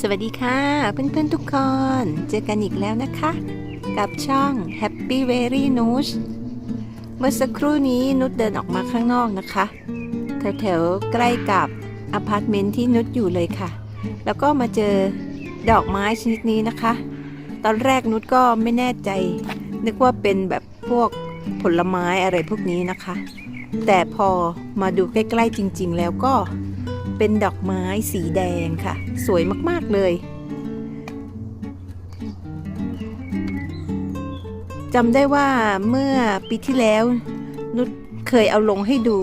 สวัสดีค่ะ เพื่อนๆทุกคน เจอกันอีกแล้วนะคะ กับช่อง Happy Very n u s เมื่อสักครู่นี้นุชเดินออกมาข้างนอกนะคะ แถวๆใกล้กับอพาร์ตเมนต์ที่นุชอยู่เลยค่ะ แล้วก็มาเจอดอกไม้ชนิดนี้นะคะ ตอนแรกนุชก็ไม่แน่ใจ นึกว่าเป็นแบบพวกผลไม้อะไรพวกนี้นะคะ แต่พอมาดูใกล้ๆจริง ๆ แล้วก็ เป็นดอกไม้สีแดงค่ะ สวยมาก ๆ เลยจำได้ว่าเมื่อปีที่แล้ว นุชเคยเอาลงให้ดู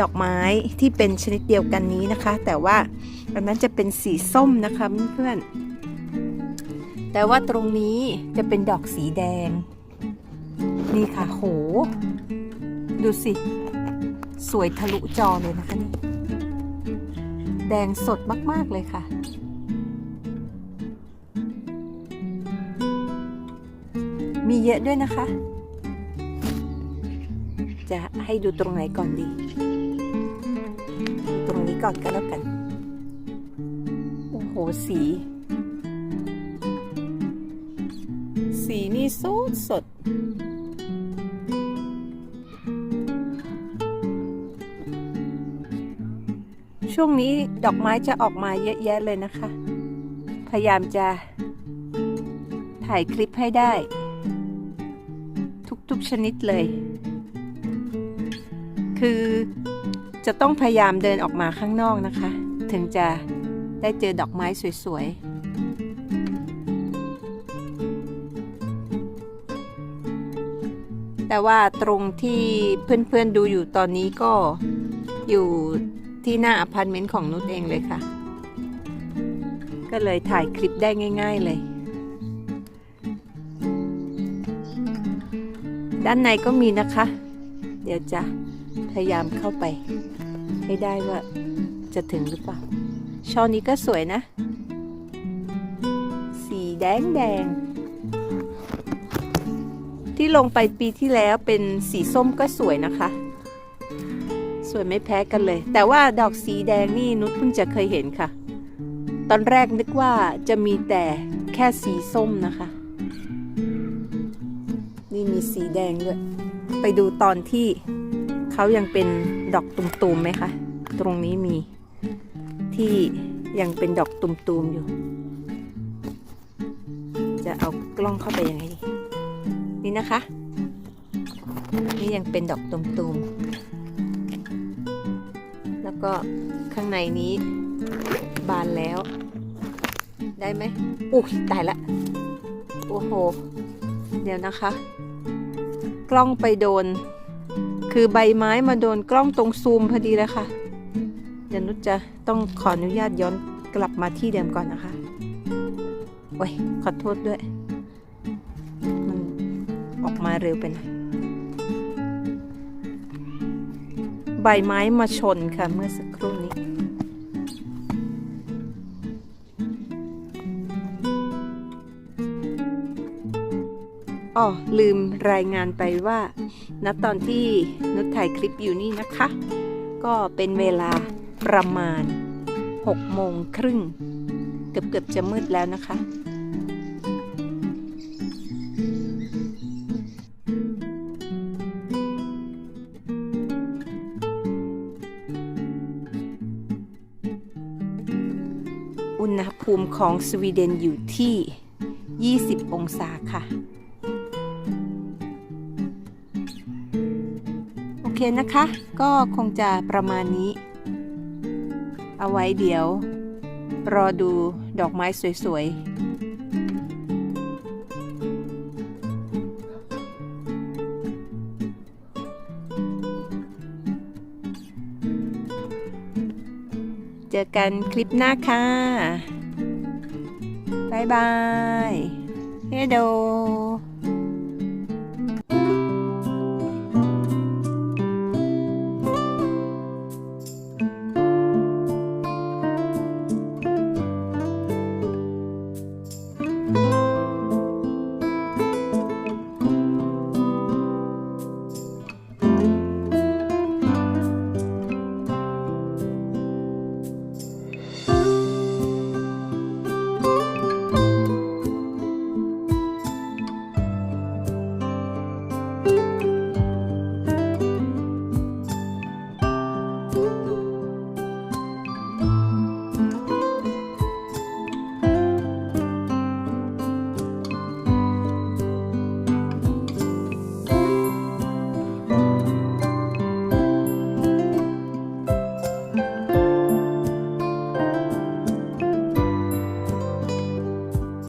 ดอกไม้ที่เป็นชนิดเดียวกันนี้นะคะ แต่ว่าอันนั้นจะเป็นสีส้มนะคะเพื่อนๆแต่ว่าตรงนี้จะเป็นดอกสีแดง นี่ค่ะโห ดูสิ สวยทะลุจอเลยนะคะนี่ แดงสดมากๆเลยค่ะมีเยอะด้วยนะคะ จะให้ดูตรงไหนก่อนดี ตรงนี้ก่อนก็แล้วกัน โอ้โห สี สีนี่สดสด ช่วงนี้ดอกไม้จะออกมาเยอะแยะเลยนะคะ พยายามจะ ถ่ายคลิปให้ได้ ทุกๆชนิดเลย คือจะต้องพยายามเดินออกมาข้างนอกนะคะ ถึงจะได้เจอดอกไม้สวยๆแต่ว่าตรงที่เพื่อนๆดูอยู่ตอนนี้ก็อยู่ ที่หน้าอพาร์ตเมนต์ของนุชเองเลยค่ะ ก็เลยถ่ายคลิปได้ง่าย ๆเลย ด้านในก็มีนะคะ เดี๋ยวจะพยายามเข้าไป ให้ได้ว่าจะถึงหรือเปล่า ช่อนี้ก็สวยนะ สีแดงแดงที่ลงไปปีที่แล้วเป็นสีส้มก็สวยนะคะ สวยไม่แพ้กันเลย แต่ว่าดอกสีแดงนี่นุชเพิ่งจะเคยเห็นค่ะ ตอนแรกนึกว่าจะมีแต่แค่สีส้มนะคะ นี่มีสีแดงด้วย ไปดูตอนที่เขายังเป็นดอกตุ่มๆไหมคะ ตรงนี้มีที่ยังเป็นดอกตุ่มๆอยู่ จะเอากล้องเข้าไปยังไงดี นี่นะคะ นี่ยังเป็นดอกตุ่มๆ แล้วก็ข้างในนี้บานแล้ว ได้ไหมอุ้ยตายละ โอ้โห เดี๋ยวนะคะ กล้องไปโดน คือใบไม้มาโดนกล้องตรงซูมพอดีแล้วค่ะ เดี๋ยวนุชจะต้องขออนุญาตย้อนกลับมาที่เดิมก่อนนะคะโอ้ยขอโทษด้วย มันออกมาเร็วไปหน่อย ใบไม้มาชนค่ะเมื่อสักครู่นี้อ๋อลืมรายงานไปว่าณตอนที่นุชถ่ายคลิปอยู่นี่นะคะ ก็เป็นเวลาประมาณ6โมงครึ่ง เกือบเกือบๆจะมืดแล้วนะคะ อุณหภูมิของสวีเดนอยู่ที่ 20 องศาค่ะ โอเคนะคะ ก็คงจะประมาณนี้ เอาไว้เดี๋ยว รอดูดอกไม้สวยๆ เจอกันคลิปหน้าค่ะบ๊ายบาย เฮโด